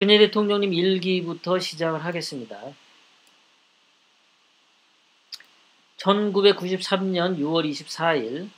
윤석열 대통령님 일기부터 시작을 하겠습니다. 1993년 6월 24일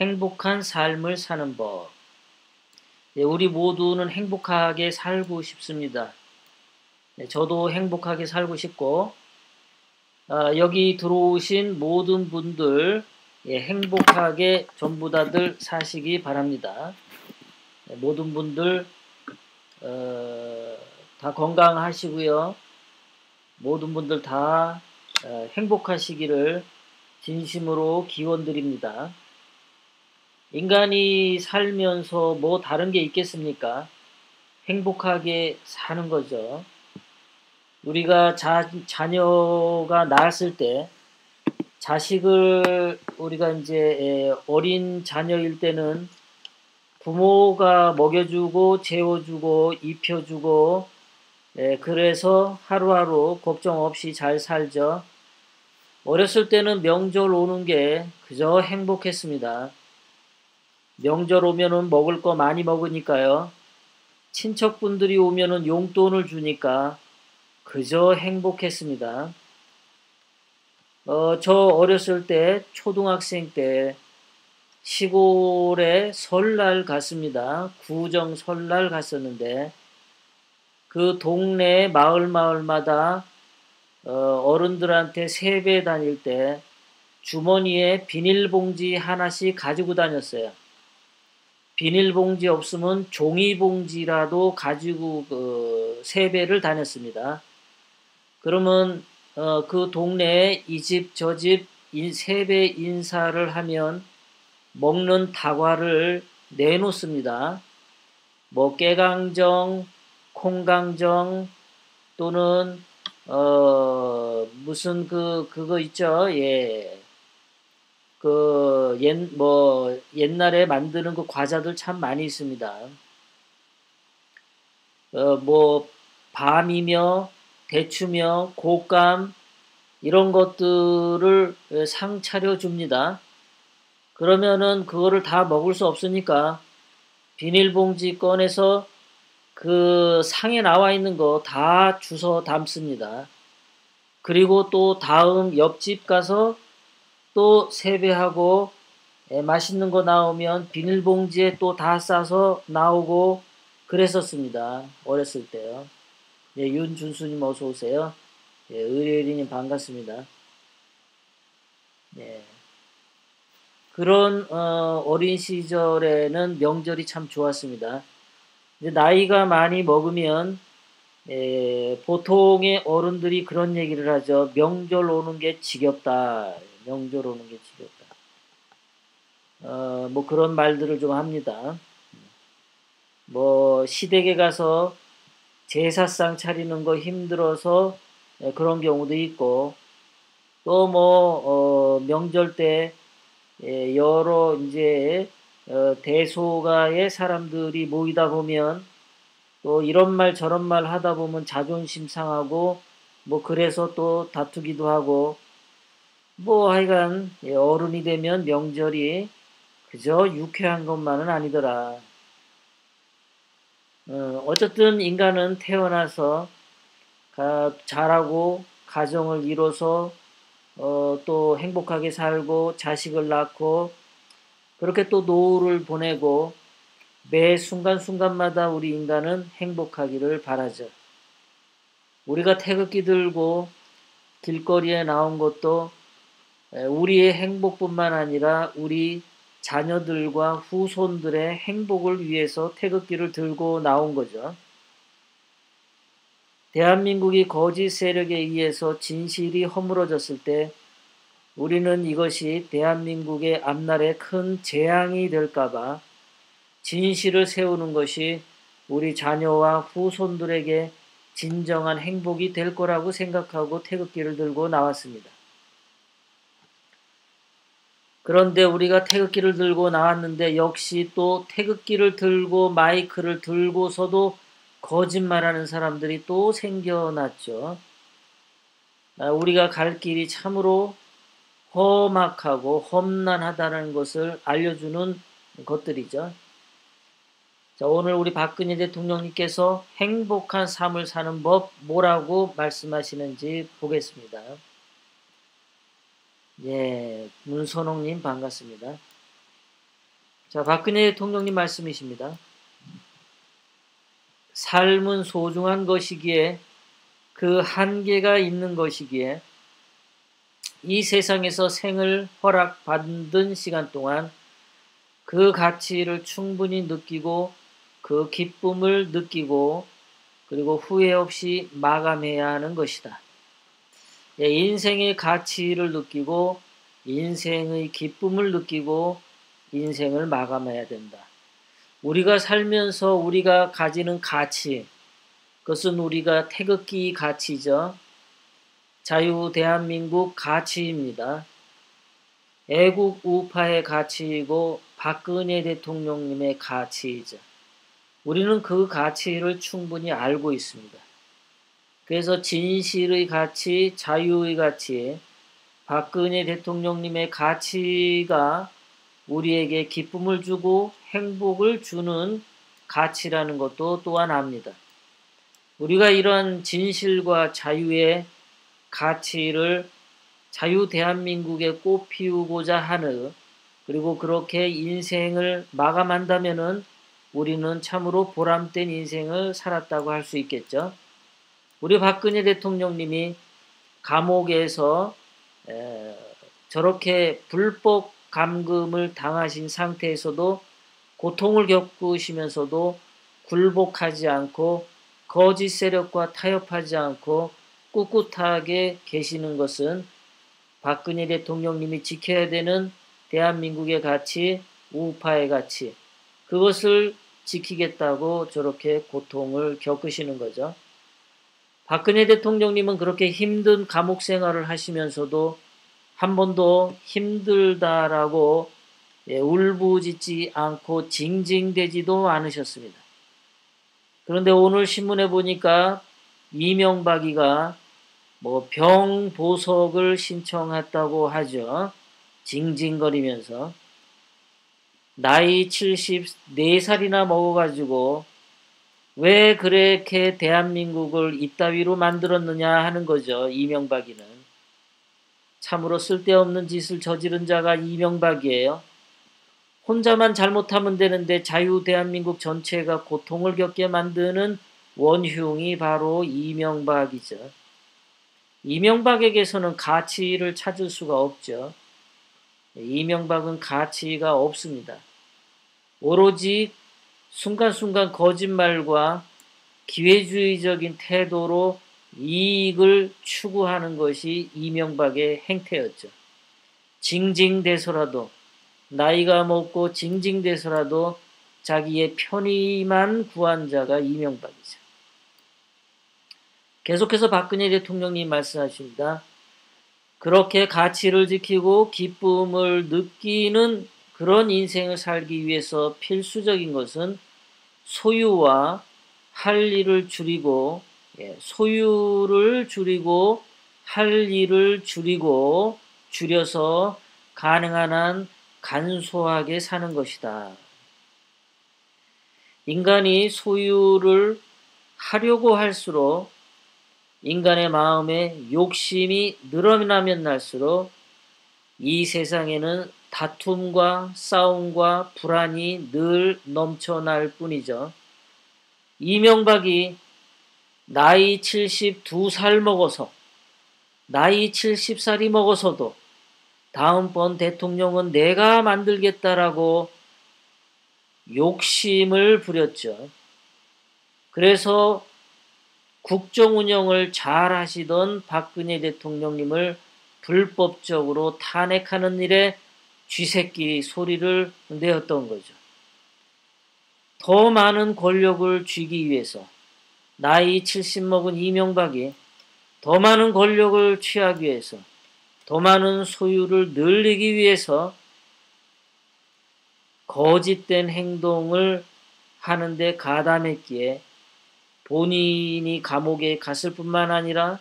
행복한 삶을 사는 법. 네, 우리 모두는 행복하게 살고 싶습니다. 네, 저도 행복하게 살고 싶고 아, 여기 들어오신 모든 분들 예, 행복하게 전부 다들 사시기 바랍니다. 네, 모든 분들 어, 다 건강하시고요. 모든 분들 다 어, 행복하시기를 진심으로 기원드립니다. 인간이 살면서 뭐 다른 게 있겠습니까? 행복하게 사는 거죠. 우리가 자, 자녀가 낳았을 때 자식을 우리가 이제 어린 자녀일 때는 부모가 먹여주고 재워주고 입혀주고 예, 그래서 하루하루 걱정 없이 잘 살죠. 어렸을 때는 명절 오는 게 그저 행복했습니다. 명절 오면은 먹을 거 많이 먹으니까요. 친척분들이 오면은 용돈을 주니까 그저 행복했습니다. 어, 저 어렸을 때 초등학생 때 시골에 설날 갔습니다. 구정 설날 갔었는데 그 동네 마을 마을마다 어, 른들한테 세배 다닐 때 주머니에 비닐봉지 하나씩 가지고 다녔어요. 비닐봉지 없으면 종이봉지라도 가지고 그 세배를 다녔습니다. 그러면 어, 그 동네에 이 집 저 집 세배 인사를 하면 먹는 다과를 내놓습니다. 뭐 깨강정, 콩강정 또는 어 무슨 그 그거 있죠. 예. 그 옛 뭐 옛날에 만드는 그 과자들 참 많이 있습니다. 어 뭐 밤이며 대추며 곶감 이런 것들을 상 차려 줍니다. 그러면은 그거를 다 먹을 수 없으니까 비닐봉지 꺼내서 그 상에 나와 있는 거 다 주워 담습니다. 그리고 또 다음 옆집 가서 또 세배하고 예, 맛있는 거 나오면 비닐봉지에 또 다 싸서 나오고 그랬었습니다. 어렸을 때요. 예, 윤준수님 어서 오세요. 예, 의뢰인님 반갑습니다. 예. 그런 어, 어린 시절에는 명절이 참 좋았습니다. 나이가 많이 먹으면 에, 보통의 어른들이 그런 얘기를 하죠. 명절 오는 게 지겹다. 명절 오는 게 지겹다. 어, 뭐 그런 말들을 좀 합니다. 뭐 시댁에 가서 제사상 차리는 거 힘들어서 그런 경우도 있고 또뭐 어, 명절 때 예, 여러 이제 어, 대소가의 사람들이 모이다 보면 또 이런 말 저런 말 하다 보면 자존심 상하고 뭐 그래서 또 다투기도 하고 뭐 하여간 예, 어른이 되면 명절이 그저 유쾌한 것만은 아니더라. 어, 어쨌든 인간은 태어나서 가, 자라고 가정을 이뤄서 어, 또 행복하게 살고 자식을 낳고 그렇게 또 노후를 보내고 매 순간순간마다 우리 인간은 행복하기를 바라죠. 우리가 태극기 들고 길거리에 나온 것도 우리의 행복뿐만 아니라 우리 자녀들과 후손들의 행복을 위해서 태극기를 들고 나온 거죠. 대한민국이 거짓 세력에 의해서 진실이 허물어졌을 때 우리는 이것이 대한민국의 앞날에 큰 재앙이 될까봐 진실을 세우는 것이 우리 자녀와 후손들에게 진정한 행복이 될 거라고 생각하고 태극기를 들고 나왔습니다. 그런데 우리가 태극기를 들고 나왔는데 역시 또 태극기를 들고 마이크를 들고서도 거짓말하는 사람들이 또 생겨났죠. 아, 우리가 갈 길이 참으로 험악하고 험난하다는 것을 알려주는 것들이죠. 자, 오늘 우리 박근혜 대통령님께서 행복한 삶을 사는 법 뭐라고 말씀하시는지 보겠습니다. 예, 문선홍님 반갑습니다. 자, 박근혜 대통령님 말씀이십니다. 삶은 소중한 것이기에 그 한계가 있는 것이기에 이 세상에서 생을 허락받은 시간 동안 그 가치를 충분히 느끼고 그 기쁨을 느끼고 그리고 후회 없이 마감해야 하는 것이다. 예, 인생의 가치를 느끼고 인생의 기쁨을 느끼고 인생을 마감해야 된다. 우리가 살면서 우리가 가지는 가치, 그것은 우리가 태극기 가치죠. 자유 대한민국 가치입니다. 애국 우파의 가치이고 박근혜 대통령님의 가치이죠. 우리는 그 가치를 충분히 알고 있습니다. 그래서 진실의 가치, 자유의 가치, 박근혜 대통령님의 가치가 우리에게 기쁨을 주고 행복을 주는 가치라는 것도 또한 압니다. 우리가 이런 진실과 자유의 가치를 자유 대한민국에 꽃 피우고자 하는 그리고 그렇게 인생을 마감한다면은 우리는 참으로 보람된 인생을 살았다고 할 수 있겠죠. 우리 박근혜 대통령님이 감옥에서 저렇게 불법 감금을 당하신 상태에서도 고통을 겪으시면서도 굴복하지 않고 거짓 세력과 타협하지 않고 꿋꿋하게 계시는 것은 박근혜 대통령님이 지켜야 되는 대한민국의 가치, 우파의 가치, 그것을 지키겠다고 저렇게 고통을 겪으시는 거죠. 박근혜 대통령님은 그렇게 힘든 감옥 생활을 하시면서도 한 번도 힘들다라고 예, 울부짖지 않고 징징대지도 않으셨습니다. 그런데 오늘 신문에 보니까 이명박이가 뭐 병 보석을 신청했다고 하죠. 징징거리면서 나이 74살이나 먹어가지고 왜 그렇게 대한민국을 이따위로 만들었느냐 하는 거죠. 이명박이는. 참으로 쓸데없는 짓을 저지른 자가 이명박이에요. 혼자만 잘못하면 되는데 자유 대한민국 전체가 고통을 겪게 만드는 원흉이 바로 이명박이죠. 이명박에게서는 가치를 찾을 수가 없죠. 이명박은 가치가 없습니다. 오로지 순간순간 거짓말과 기회주의적인 태도로 이익을 추구하는 것이 이명박의 행태였죠. 징징대서라도 나이가 먹고 징징대서라도 자기의 편의만 구한 자가 이명박이죠. 계속해서 박근혜 대통령님 말씀하십니다. 그렇게 가치를 지키고 기쁨을 느끼는 그런 인생을 살기 위해서 필수적인 것은 소유와 할 일을 줄이고 예, 소유를 줄이고 할 일을 줄이고 줄여서 가능한 한 간소하게 사는 것이다. 인간이 소유를 하려고 할수록 인간의 마음에 욕심이 늘어나면 날수록 이 세상에는 다툼과 싸움과 불안이 늘 넘쳐날 뿐이죠. 이명박이 나이 72살 먹어서 나이 70살이 먹어서도 다음번 대통령은 내가 만들겠다라고 욕심을 부렸죠. 그래서 국정 운영을 잘 하시던 박근혜 대통령님을 불법적으로 탄핵하는 일에 쥐새끼 소리를 내었던 거죠. 더 많은 권력을 쥐기 위해서 나이 70 먹은 이명박이 더 많은 권력을 취하기 위해서 더 많은 소유를 늘리기 위해서 거짓된 행동을 하는데 가담했기에 본인이 감옥에 갔을 뿐만 아니라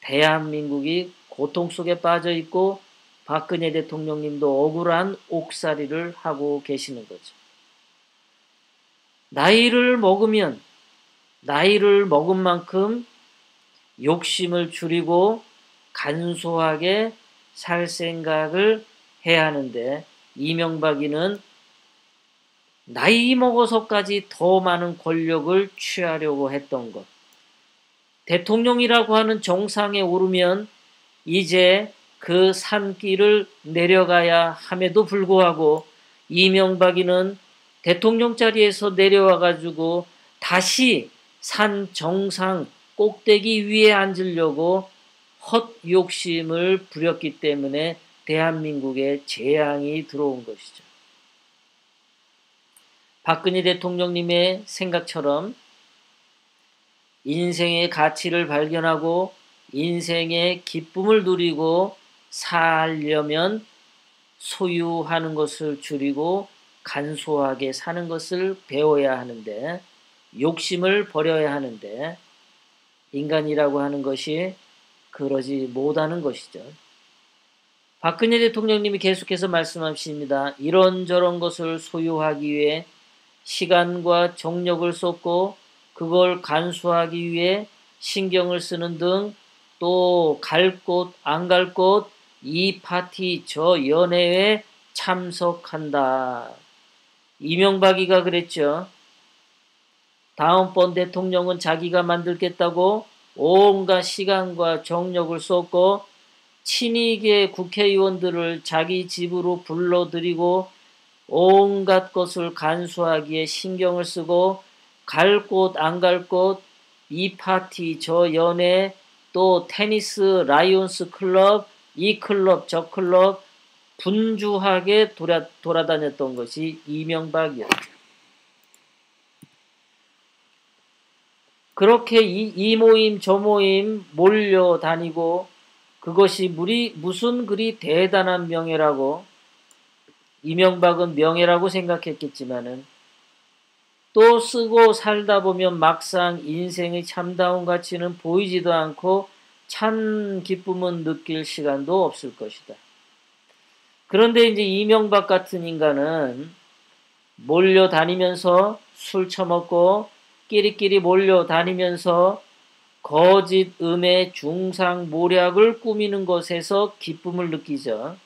대한민국이 고통 속에 빠져 있고 박근혜 대통령님도 억울한 옥살이를 하고 계시는 거죠. 나이를 먹으면 나이를 먹은 만큼 욕심을 줄이고 간소하게 살 생각을 해야 하는데 이명박이는 나이 먹어서까지 더 많은 권력을 취하려고 했던 것. 대통령이라고 하는 정상에 오르면 이제 그 산길을 내려가야 함에도 불구하고 이명박이는 대통령 자리에서 내려와 가지고 다시 산 정상 꼭대기 위에 앉으려고 헛 욕심을 부렸기 때문에 대한민국에 재앙이 들어온 것이죠. 박근혜 대통령님의 생각처럼 인생의 가치를 발견하고 인생의 기쁨을 누리고 살려면 소유하는 것을 줄이고 간소하게 사는 것을 배워야 하는데 욕심을 버려야 하는데 인간이라고 하는 것이 그러지 못하는 것이죠. 박근혜 대통령님이 계속해서 말씀하십니다. 이런저런 것을 소유하기 위해 시간과 정력을 쏟고 그걸 간수하기 위해 신경을 쓰는 등 또 갈 곳, 안 갈 곳, 이 파티, 저 연회에 참석한다. 이명박이가 그랬죠. 다음번 대통령은 자기가 만들겠다고 온갖 시간과 정력을 쏟고 친이계 국회의원들을 자기 집으로 불러들이고 온갖 것을 간수하기에 신경을 쓰고 갈 곳 안 갈 곳 이 파티 저 연애 또 테니스 라이온스 클럽 이 클럽 저 클럽 분주하게 돌아, 돌아다녔던 것이 이명박이었죠. 그렇게 이, 이 모임 저 모임 몰려다니고 그것이 무리, 무슨 그리 대단한 명예라고 이명박은 명예라고 생각했겠지만은 또 쓰고 살다 보면 막상 인생의 참다운 가치는 보이지도 않고 찬 기쁨은 느낄 시간도 없을 것이다. 그런데 이제 이명박 같은 인간은 몰려다니면서 술 처먹고 끼리끼리 몰려다니면서 거짓 음의 중상 모략을 꾸미는 것에서 기쁨을 느끼죠.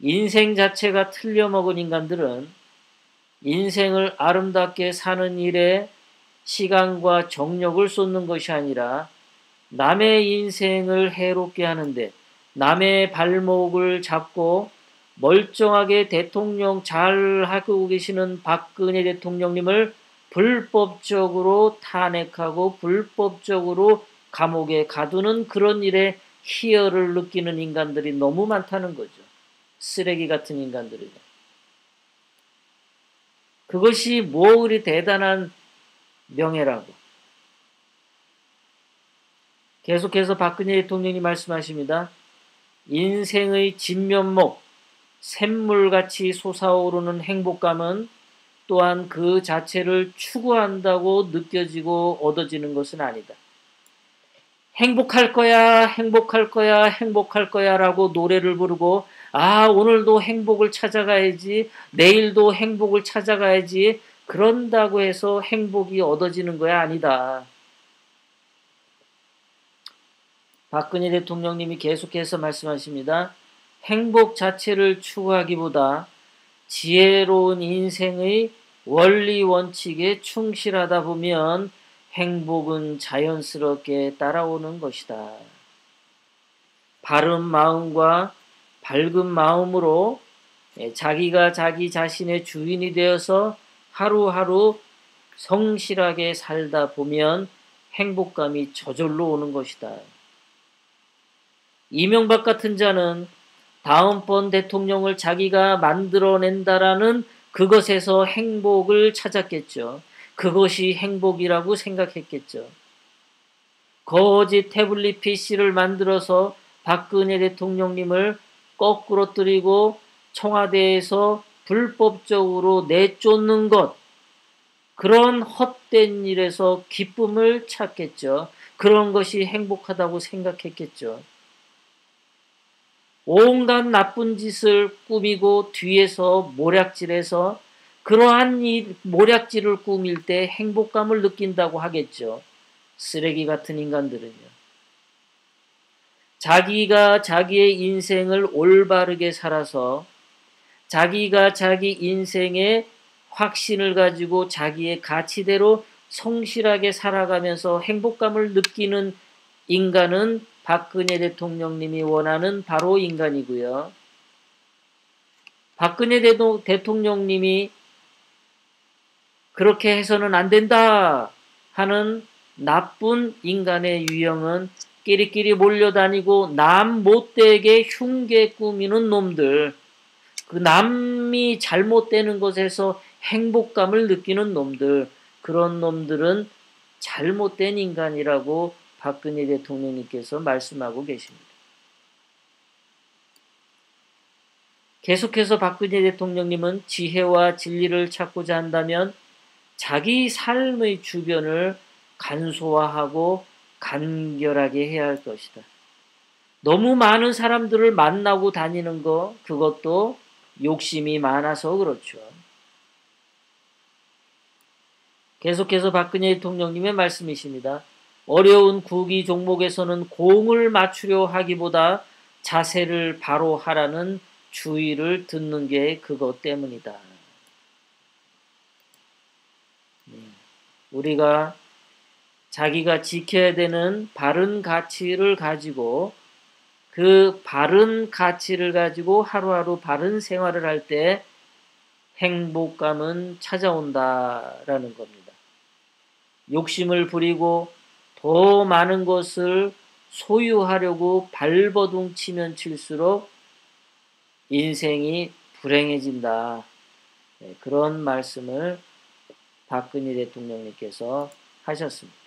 인생 자체가 틀려먹은 인간들은 인생을 아름답게 사는 일에 시간과 정력을 쏟는 것이 아니라 남의 인생을 해롭게 하는데 남의 발목을 잡고 멀쩡하게 대통령 잘 하고 계시는 박근혜 대통령님을 불법적으로 탄핵하고 불법적으로 감옥에 가두는 그런 일에 희열을 느끼는 인간들이 너무 많다는 거죠. 쓰레기 같은 인간들이. 그것이 뭐 그리 대단한 명예라고. 계속해서 박근혜 대통령이 말씀하십니다. 인생의 진면목, 샘물같이 솟아오르는 행복감은 또한 그 자체를 추구한다고 느껴지고 얻어지는 것은 아니다. 행복할 거야, 행복할 거야, 행복할 거야 라고 노래를 부르고, 아, 오늘도 행복을 찾아가야지, 내일도 행복을 찾아가야지, 그런다고 해서 행복이 얻어지는 거야 아니다. 박근혜 대통령님이 계속해서 말씀하십니다. 행복 자체를 추구하기보다 지혜로운 인생의 원리 원칙에 충실하다 보면 행복은 자연스럽게 따라오는 것이다. 바른 마음과 밝은 마음으로 자기가 자기 자신의 주인이 되어서 하루하루 성실하게 살다 보면 행복감이 저절로 오는 것이다. 이명박 같은 자는 다음번 대통령을 자기가 만들어낸다라는 그것에서 행복을 찾았겠죠. 그것이 행복이라고 생각했겠죠. 거짓 태블릿 PC를 만들어서 박근혜 대통령님을 거꾸로 뜨리고 청와대에서 불법적으로 내쫓는 것, 그런 헛된 일에서 기쁨을 찾겠죠. 그런 것이 행복하다고 생각했겠죠. 온갖 나쁜 짓을 꾸미고 뒤에서 모략질해서 그러한 이 모략지를 꾸밀 때 행복감을 느낀다고 하겠죠. 쓰레기 같은 인간들은요. 자기가 자기의 인생을 올바르게 살아서 자기가 자기 인생의 확신을 가지고 자기의 가치대로 성실하게 살아가면서 행복감을 느끼는 인간은 박근혜 대통령님이 원하는 바로 인간이고요. 박근혜 대통령님이 그렇게 해서는 안 된다 하는 나쁜 인간의 유형은 끼리끼리 몰려다니고 남 못되게 흉계 꾸미는 놈들, 그 남이 잘못되는 것에서 행복감을 느끼는 놈들, 그런 놈들은 잘못된 인간이라고 박근혜 대통령님께서 말씀하고 계십니다. 계속해서 박근혜 대통령님은 지혜와 진리를 찾고자 한다면 자기 삶의 주변을 간소화하고 간결하게 해야 할 것이다. 너무 많은 사람들을 만나고 다니는 거, 그것도 욕심이 많아서 그렇죠. 계속해서 박근혜 대통령님의 말씀이십니다. 어려운 구기 종목에서는 공을 맞추려 하기보다 자세를 바로 하라는 주의를 듣는 게 그것 때문이다. 네. 우리가 자기가 지켜야 되는 바른 가치를 가지고 그 바른 가치를 가지고 하루하루 바른 생활을 할 때 행복감은 찾아온다라는 겁니다. 욕심을 부리고 더 많은 것을 소유하려고 발버둥 치면 칠수록 인생이 불행해진다. 네, 그런 말씀을 박근혜 대통령님께서 하셨습니다.